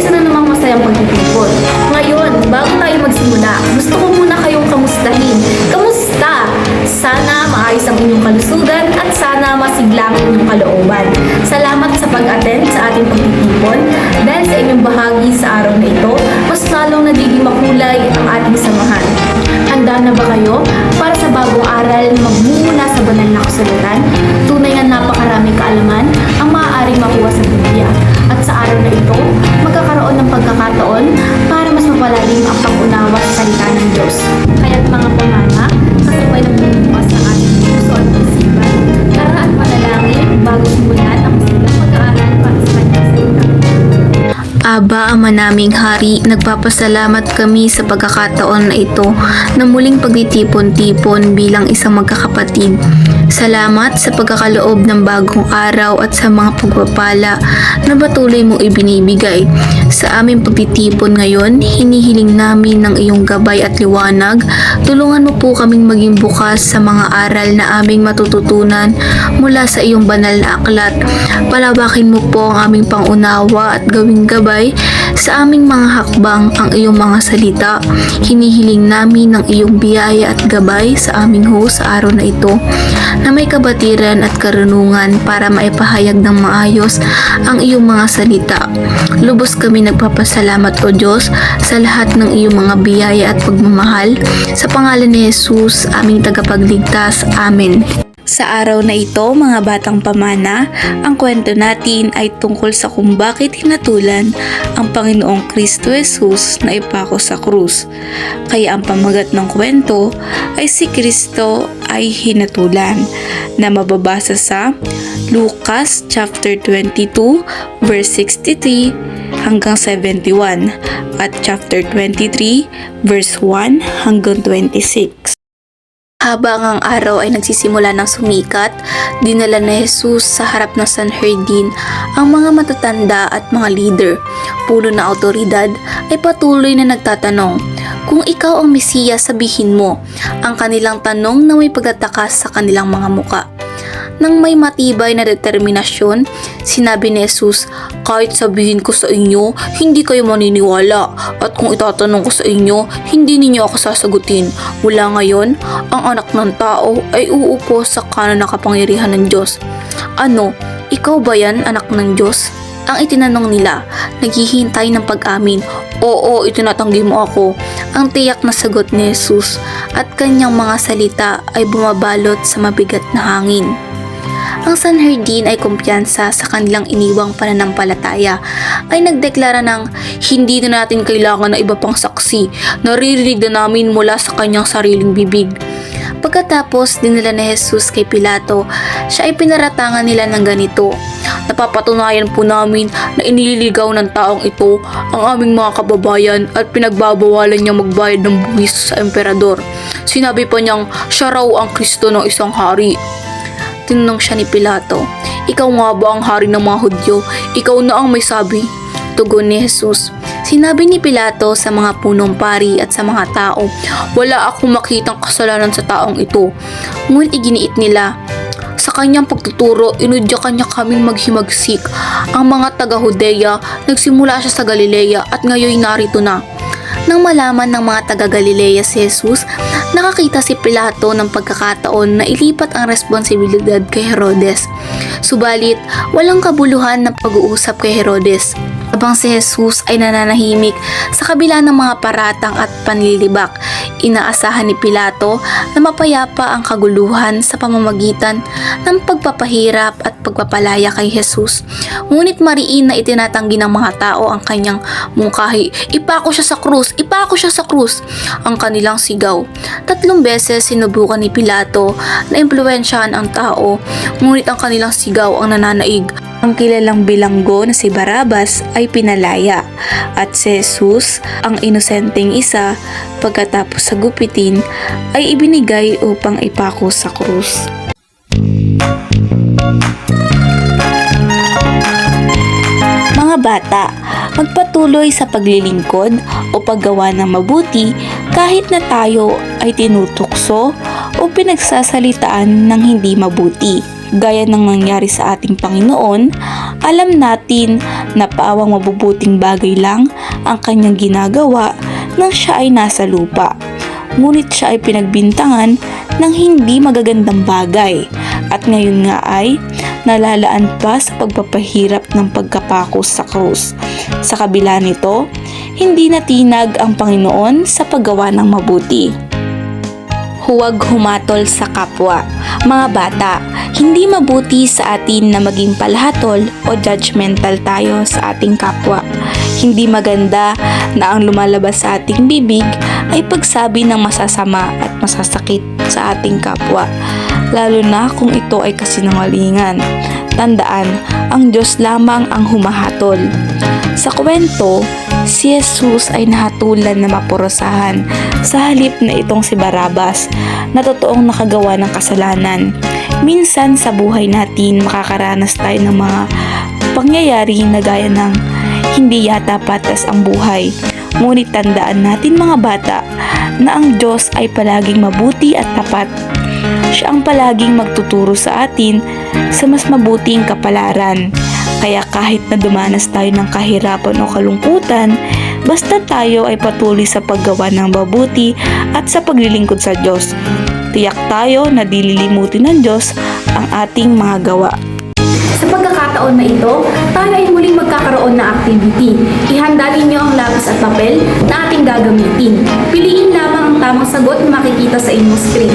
isa na namang masayang pagtitipon. Ngayon, bago tayo magsimula, gusto ko muna kayong kamustahin. Kamusta? Sana maayos ang inyong kalusugan at sana masigla ang inyong kalooban. Salamat sa pag-attend sa ating pagtitipon. Dahil sa inyong bahagi sa araw na ito, mas lalong nagiging makulay ang ating samahan. Handa na ba kayo para sa bagong aral na Aba, Ama naming Hari, nagpapasalamat kami sa pagkakataon na ito na muling pagtitipon-tipon bilang isang magkakapatid. Salamat sa pagkakaloob ng bagong araw at sa mga pagpapala na patuloy mong ibinibigay. Sa aming pagtitipon ngayon, hinihiling namin ng iyong gabay at liwanag. Tulungan mo po kaming maging bukas sa mga aral na aming matututunan mula sa iyong banal na aklat. Palawakin mo po ang aming pangunawa at gawing gabay sa aming mga hakbang ang iyong mga salita. Hinihiling namin ng iyong biyaya at gabay sa aming host sa araw na ito na may kabatiran at karunungan para maipahayag ng maayos ang iyong mga salita. Lubos kami nagpapasalamat o Diyos sa lahat ng iyong mga biyaya at pagmamahal. Sa pangalan ni Jesus, aming tagapagligtas. Amen. Sa araw na ito, mga batang pamana, ang kwento natin ay tungkol sa kung bakit hinatulan ang Panginoong Kristo Jesus na ipako sa krus. Kaya ang pamagat ng kwento ay si Kristo ay hinatulan na mababasa sa Lucas chapter 22 verse 63 hanggang 71 at chapter 23 verse 1 hanggang 26. Habang ang araw ay nagsisimula ng sumikat, dinala ni Jesus sa harap ng Sanhedrin ang mga matatanda at mga leader. Puno na autoridad ay patuloy na nagtatanong, kung ikaw ang Mesiya sabihin mo, ang kanilang tanong na may pagtatakas sa kanilang mga muka. Nang may matibay na determinasyon, sinabi ni Jesus, kahit sabihin ko sa inyo, hindi kayo maniniwala. At kung itatanong ko sa inyo, hindi ninyo ako sasagutin. Mula ngayon, ang anak ng tao ay uupo sa kanan ng kapangyarihan ng Diyos. Ano, ikaw ba yan, anak ng Diyos? Ang itinanong nila, naghihintay ng pag-amin. Oo, itinatanggi mo ako. Ang tiyak na sagot ni Jesus at kanyang mga salita ay bumabalot sa mabigat na hangin. Ang Sanhedrin ay kumpiyansa sa kanilang iniwang pananampalataya ay nagdeklara ng hindi na natin kailangan ng iba pang saksi, naririnig na namin mula sa kanyang sariling bibig. Pagkatapos dinala ni Jesus kay Pilato, siya ay pinaratangan nila ng ganito. Napapatunayan po namin na inililigaw ng taong ito ang aming mga kababayan at pinagbabawalan niyang magbayad ng buwis sa emperador. Sinabi pa niyang siya raw ang Kristo ng isang hari. Tinanong siya ni Pilato, Ikaw nga ba ang hari ng mga Hudyo? Ikaw na ang may sabi. Tugon ni Jesus. Sinabi ni Pilato sa mga punong pari at sa mga tao, Wala akong makitang kasalanan sa taong ito. Ngunit iginiit nila, sa kanyang pagtuturo, inudyakan niya kaming maghimagsik. Ang mga taga-Hudeya, nagsimula siya sa Galilea at ngayon narito na. Nang malaman ng mga taga-Galilea si Jesus, nakakita si Pilato ng pagkakataon na ilipat ang responsibilidad kay Herodes. Subalit, walang kabuluhan ng pag-uusap kay Herodes. Habang si Jesus ay nananahimik sa kabila ng mga paratang at panlilibak, Inaasahan ni Pilato na mapayapa ang kaguluhan sa pamamagitan ng pagpapahirap at pagpapalaya kay Jesus. Ngunit mariin na itinatanggi ng mga tao ang kanyang mungkahi. Ipako siya sa krus! Ipako siya sa krus! Ang kanilang sigaw. Tatlong beses sinubukan ni Pilato na impluensyahan ang tao, ngunit ang kanilang sigaw ang nananaig. Ang kilalang bilanggo na si Barabas ay pinalaya at si Jesus, ang inosenteng isa, pagkatapos sa gupitin, ay ibinigay upang ipako sa krus. Mga bata, magpatuloy sa paglilingkod o paggawa ng mabuti kahit na tayo ay tinutukso o pinagsasalitaan ng hindi mabuti. Gaya ng nangyari sa ating Panginoon, alam natin na paawang mabubuting bagay lang ang kanyang ginagawa nang siya ay nasa lupa. Ngunit siya ay pinagbintangan ng hindi magagandang bagay at ngayon nga ay nalalaan pa sa pagpapahirap ng pagkapako sa krus. Sa kabila nito, hindi natinag ang Panginoon sa paggawa ng mabuti. Huwag humatol sa kapwa. Mga bata, hindi mabuti sa atin na maging palahatol o judgmental tayo sa ating kapwa. Hindi maganda na ang lumalabas sa ating bibig ay pagsabi ng masasama at masasakit sa ating kapwa. Lalo na kung ito ay kasinungalingan. Tandaan, ang Diyos lamang ang humahatol. Sa kwento, si Jesus ay nahatulan na mapurosahan sa halip na itong si Barabas na totoong nakagawa ng kasalanan. Minsan sa buhay natin makakaranas tayo ng mga pangyayari na gaya ng hindi yata patas ang buhay. Ngunit tandaan natin mga bata na ang Diyos ay palaging mabuti at tapat. Siya ang palaging magtuturo sa atin sa mas mabuting kapalaran. Kaya kahit na dumanas tayo ng kahirapan o kalungkutan, basta tayo ay patuloy sa paggawa ng mabuti at sa paglilingkod sa Diyos. Tiyak tayo na dililimutin ng Diyos ang ating mga gawa. Sa pagkakataon na ito, tayo ay muling magkakaroon ng activity. Ihanda ninyo ang lapis at papel na ating gagamitin. Piliin lamang ang tamang sagot na makikita sa inyong screen.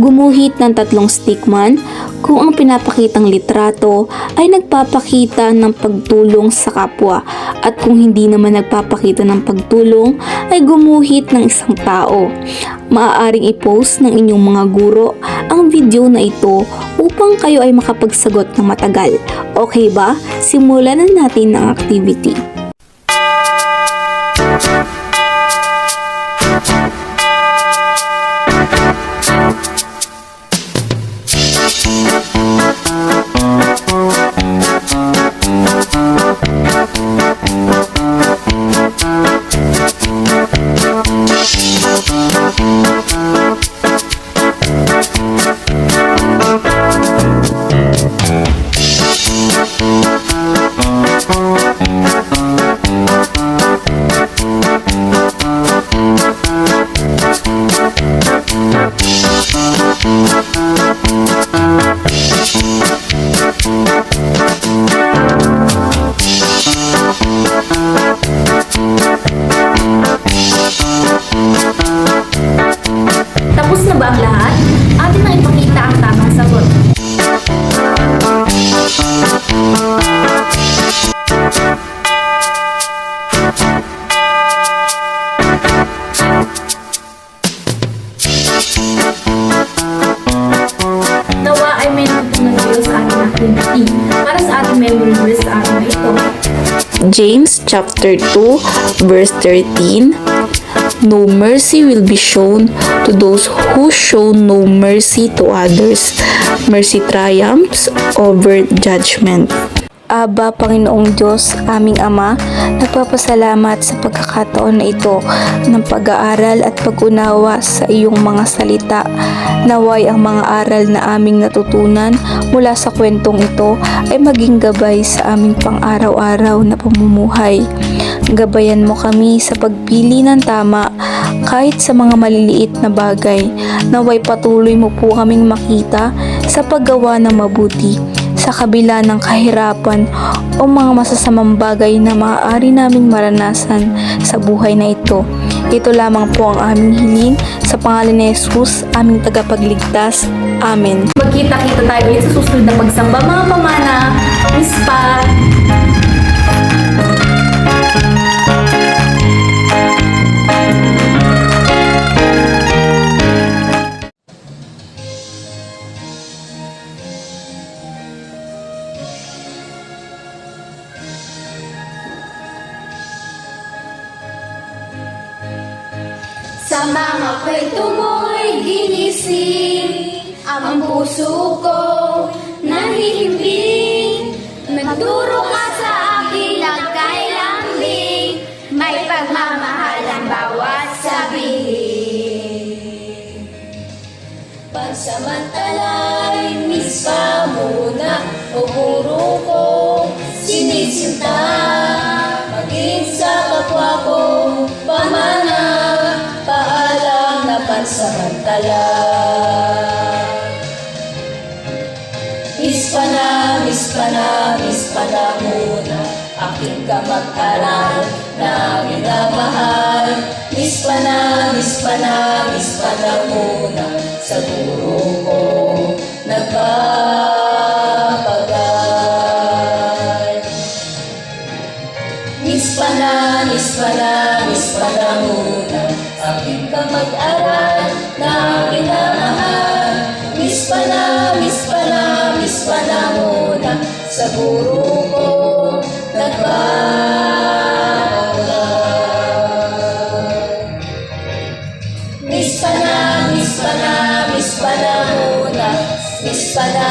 Gumuhit ng tatlong stickman kung ang pinapakitang litrato ay nagpapakita ng pagtulong sa kapwa at kung hindi naman nagpapakita ng pagtulong ay gumuhit ng isang tao. Maaaring i-post ng inyong mga guro ang video na ito upang kayo ay makapagsagot ng matagal. Okay ba? Simulan na natin ang activity. Sa araw ito. James chapter 2 verse 13 No mercy will be shown to those who show no mercy to others. Mercy triumphs over judgment. Aba, Panginoong Diyos, aming Ama, nagpapasalamat sa pagkakataon na ito ng pag-aaral at pag-unawa sa iyong mga salita. Naway ang mga aral na aming natutunan mula sa kwentong ito ay maging gabay sa aming pang-araw-araw na pamumuhay. Gabayan mo kami sa pagpili ng tama kahit sa mga maliliit na bagay. Naway patuloy mo po kaming makita sa paggawa ng mabuti sa kabila ng kahirapan o mga masasamang bagay na maaari naming maranasan sa buhay na ito. Ito lamang po ang aming hiling sa pangalan ni Jesus, aming tagapagligtas. Amen. Magkita-kita tayo ulit sa susunod na pagsamba mga pamana. Miss! Nagturo ka sa akin nagkailambing May pagmamahal ang bawat sabihin. Pansamantalay, miss pa muna. O puro ko sinisinta. Maging sa kapwa ko pamana. Paalam na pansamantala. Miss pa na, Aking kamag-aral na minamahal Miss pa na, miss pa na, miss pa na muna Sa guro ko. Nagpapagal Miss pa na, miss pa na, miss pa na muna Aking kamag-aral na minamahal Miss pa na, miss pa na, miss pa na muna Sa guro Mispana, Mispana muna, Mispana,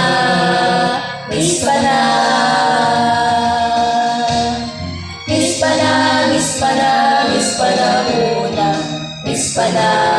Mispana. Mispana, Mispana, Mispana muna, Mispana.